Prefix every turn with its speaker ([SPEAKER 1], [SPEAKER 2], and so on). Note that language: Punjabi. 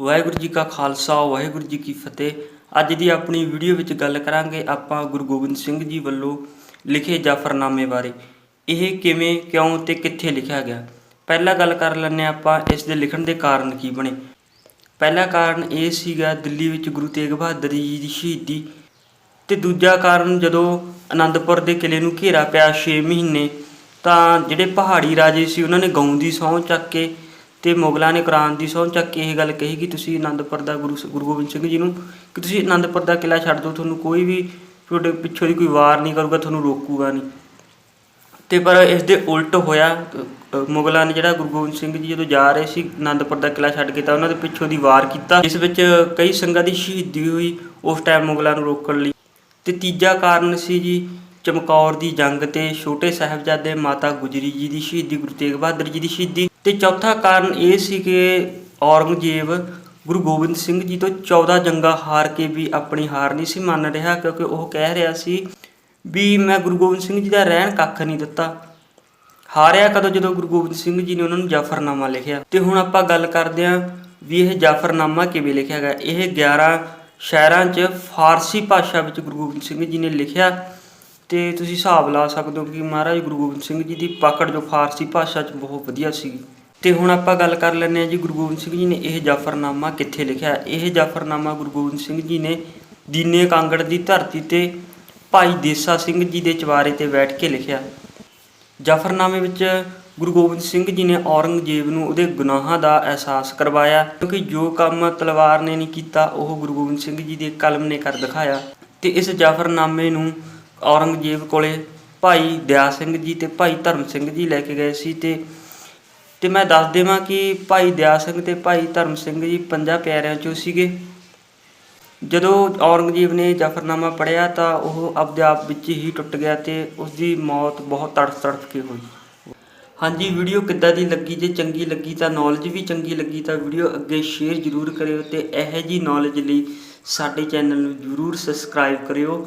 [SPEAKER 1] ਵਾਹਿਗੁਰੂ ਜੀ ਕਾ ਖਾਲਸਾ, ਵਾਹਿਗੁਰੂ ਜੀ ਕੀ ਫਤਿਹ। ਅੱਜ ਦੀ ਆਪਣੀ ਵੀਡੀਓ ਵਿੱਚ ਗੱਲ ਕਰਾਂਗੇ ਆਪਾਂ ਗੁਰੂ ਗੋਬਿੰਦ ਸਿੰਘ ਜੀ ਵੱਲੋਂ ਲਿਖੇ ਜਾਫਰਨਾਮੇ ਬਾਰੇ। ਇਹ ਕਿਵੇਂ, ਕਿਉਂ ਤੇ ਕਿੱਥੇ ਲਿਖਿਆ ਗਿਆ? ਪਹਿਲਾਂ ਗੱਲ ਕਰ ਲੈਂਦੇ ਹਾਂ ਆਪਾਂ, ਇਸ ਦੇ ਲਿਖਣ ਦੇ ਕਾਰਨ ਕੀ ਬਣੇ। ਪਹਿਲਾ ਕਾਰਨ ਇਹ ਸੀਗਾ, ਦਿੱਲੀ ਵਿੱਚ ਗੁਰੂ ਤੇਗ ਬਹਾਦਰ ਜੀ ਦੀ ਸ਼ਹੀਦੀ। ਤੇ ਦੂਜਾ ਕਾਰਨ ਜਦੋਂ ਆਨੰਦਪੁਰ ਦੇ ਕਿਲੇ ਨੂੰ ਘੇਰਾ ਪਿਆ 6 ਮਹੀਨੇ, ਤਾਂ ਜਿਹੜੇ ਪਹਾੜੀ ਰਾਜੇ ਸੀ, ਉਹਨਾਂ ਨੇ ਗਊ ਦੀ ਸਹੁੰ ਚੱਕ ਕੇ ਤੇ ਮੁਗਲਾਂ ਨੇ ਕੁਰਾਨ ਦੀ ਸਹੁੰ ਚੱਕ ਕੇ ਇਹ ਗੱਲ ਕਹੀ ਕਿ ਤੁਸੀਂ ਆਨੰਦਪੁਰ ਦਾ ਗੁਰੂ ਗੁਰੂ ਗੋਬਿੰਦ ਸਿੰਘ ਜੀ ਨੂੰ, ਕਿ ਤੁਸੀਂ ਆਨੰਦਪੁਰ ਦਾ ਕਿਲਾ ਛੱਡ ਦਿਓ, ਤੁਹਾਨੂੰ ਕੋਈ ਵੀ ਤੁਹਾਡੇ ਪਿੱਛੋਂ ਦੀ ਕੋਈ ਵਾਰ ਨਹੀਂ ਕਰੂਗਾ, ਤੁਹਾਨੂੰ ਰੋਕੂਗਾ ਨਹੀਂ। ਤੇ ਪਰ ਇਸ ਦੇ ਉਲਟ ਹੋਇਆ ਮੁਗਲਾਂ ਨੇ ਜਿਹੜਾ ਗੁਰੂ ਗੋਬਿੰਦ ਸਿੰਘ ਜੀ ਜਦੋਂ ਜਾ ਰਹੇ ਸੀ ਆਨੰਦਪੁਰ ਦਾ ਕਿਲਾ ਛੱਡ ਕੇ ਤਾਂ ਉਹਨਾਂ ਦੇ ਪਿੱਛੋਂ ਦੀ ਵਾਰ ਕੀਤਾ। ਇਸ ਵਿੱਚ ਕਈ ਸਿੰਘਾਂ ਦੀ ਸ਼ਹੀਦੀ ਹੋਈ ਉਸ ਟਾਈਮ ਮੁਗਲਾਂ ਨੂੰ ਰੋਕਣ ਲਈ। ਤੇ ਤੀਜਾ ਕਾਰਨ ਸੀ ਜੀ ਚਮਕੌਰ ਦੀ ਜੰਗ ਤੇ ਛੋਟੇ ਸਾਹਿਬਜ਼ਾਦੇ ਮਾਤਾ ਗੁਜਰੀ ਜੀ ਦੀ ਸ਼ਹੀਦੀ, ਗੁਰੂ ਤੇਗ ਬਹਾਦਰ ਜੀ ਦੀ ਸ਼ਹੀਦੀ। ਤੇ ਚੌਥਾ ਕਾਰਨ ਇਹ ਸੀ ਕਿ ਔਰੰਗਜ਼ੇਬ ਗੁਰੂ ਗੋਬਿੰਦ ਸਿੰਘ ਜੀ ਤੋਂ 14 ਜੰਗਾਂ ਹਾਰ ਕੇ ਵੀ ਆਪਣੀ ਹਾਰ ਨਹੀਂ ਸੀ ਮੰਨ ਰਿਹਾ, ਕਿਉਂਕਿ ਉਹ ਕਹਿ ਰਿਹਾ ਸੀ ਵੀ ਮੈਂ ਗੁਰੂ ਗੋਬਿੰਦ ਸਿੰਘ ਜੀ ਦਾ ਰਹਿਣ ਕੱਖ ਨਹੀਂ ਦਿੱਤਾ। ਹਾਰਿਆ ਕਦੋਂ? ਜਦੋਂ ਗੁਰੂ ਗੋਬਿੰਦ ਸਿੰਘ ਜੀ ਨੇ ਉਹਨਾਂ ਨੂੰ ਜਾਫਰਨਾਮਾ ਲਿਖਿਆ। ਤੇ ਹੁਣ ਆਪਾਂ ਗੱਲ ਕਰਦੇ ਹਾਂ ਵੀ ਇਹ ਜਾਫਰਨਾਮਾ ਕਿਵੇਂ ਲਿਖਿਆ ਗਿਆ। ਇਹ 11 ਸ਼ਹਿਰਾਂ 'ਚ ਫਾਰਸੀ ਭਾਸ਼ਾ ਵਿੱਚ ਗੁਰੂ ਗੋਬਿੰਦ ਸਿੰਘ ਜੀ ਨੇ ਲਿਖਿਆ। ਤੇ ਤੁਸੀਂ ਹਿਸਾਬ ਲਾ ਸਕਦੇ ਹੋ ਕਿ ਮਹਾਰਾਜ ਗੁਰੂ ਗੋਬਿੰਦ ਸਿੰਘ ਜੀ ਦੀ ਪਕੜ ਜੋ ਫਾਰਸੀ ਭਾਸ਼ਾ 'ਚ ਬਹੁਤ ਵਧੀਆ ਸੀ ਤੇ ਹੁਣ ਆਪਾਂ ਗੱਲ ਕਰ ਲੈਂਦੇ ਹਾਂ ਜੀ ਗੁਰੂ ਗੋਬਿੰਦ ਸਿੰਘ ਜੀ ਨੇ ਇਹ ਜਾਫਰਨਾਮਾ ਕਿੱਥੇ ਲਿਖਿਆ? ਇਹ ਜਾਫਰਨਾਮਾ ਗੁਰੂ ਗੋਬਿੰਦ ਸਿੰਘ ਜੀ ਨੇ ਦੀਨੇ ਕਾਂਗੜ ਦੀ ਧਰਤੀ ਤੇ ਭਾਈ ਦੇਸਾ ਸਿੰਘ ਜੀ ਦੇ ਚਵਾਰੇ ਤੇ ਬੈਠ ਕੇ ਲਿਖਿਆ। ਜਾਫਰਨਾਮੇ ਵਿੱਚ ਗੁਰੂ ਗੋਬਿੰਦ ਸਿੰਘ ਜੀ ਨੇ ਔਰੰਗਜ਼ੇਬ ਨੂੰ ਉਹਦੇ ਗੁਨਾਹਾਂ ਦਾ ਅਹਿਸਾਸ ਕਰਵਾਇਆ, ਕਿਉਂਕਿ ਜੋ ਕੰਮ ਤਲਵਾਰ ਨੇ ਨਹੀਂ ਕੀਤਾ, ਉਹ ਗੁਰੂ ਗੋਬਿੰਦ ਸਿੰਘ ਜੀ ਦੇ ਕਲਮ ਨੇ ਕਰ ਦਿਖਾਇਆ। ਤੇ ਇਸ ਜਾਫਰਨਾਮੇ ਨੂੰ ਔਰੰਗਜ਼ੇਬ ਕੋਲੇ ਭਾਈ ਦਇਆ ਸਿੰਘ ਜੀ ਤੇ ਭਾਈ ਧਰਮ ਸਿੰਘ ਜੀ ਲੈ ਕੇ ਗਏ ਸੀ ਤੇ ਤੇ ਮੈਂ ਦੱਸ ਦੇਵਾਂ ਕਿ ਭਾਈ ਦਿਆ ਸਿੰਘ ਤੇ ਭਾਈ ਧਰਮ ਸਿੰਘ ਜੀ ਪੰਜਾਂ ਪਿਆਰਿਆਂ ਚੋਂ ਸੀਗੇ। ਜਦੋਂ ਔਰੰਗਜ਼ੇਬ ਨੇ ਜਫ਼ਰਨਾਮਾ ਪੜ੍ਹਿਆ ਤਾਂ ਉਹ ਆਪਦੇ ਆਪ ਵਿੱਚ ਹੀ ਟੁੱਟ ਗਿਆ ਤੇ ਉਸ ਦੀ ਮੌਤ ਬਹੁਤ ਤੜਫ ਤੜਫ ਕੇ ਹੋਈ। ਹਾਂਜੀ, ਵੀਡੀਓ ਕਿੱਦਾਂ ਦੀ ਲੱਗੀ? ਜੇ ਚੰਗੀ ਲੱਗੀ ਤਾਂ ਨੌਲੇਜ ਵੀ ਚੰਗੀ ਲੱਗੀ ਤਾਂ ਵੀਡੀਓ ਅੱਗੇ ਸ਼ੇਅਰ ਜ਼ਰੂਰ ਕਰਿਓ ਤੇ ਇਹੋ ਜੀ ਨੌਲੇਜ ਲਈ ਸਾਡੇ ਚੈਨਲ ਨੂੰ ਜ਼ਰੂਰ ਸਬਸਕ੍ਰਾਈਬ ਕਰਿਓ।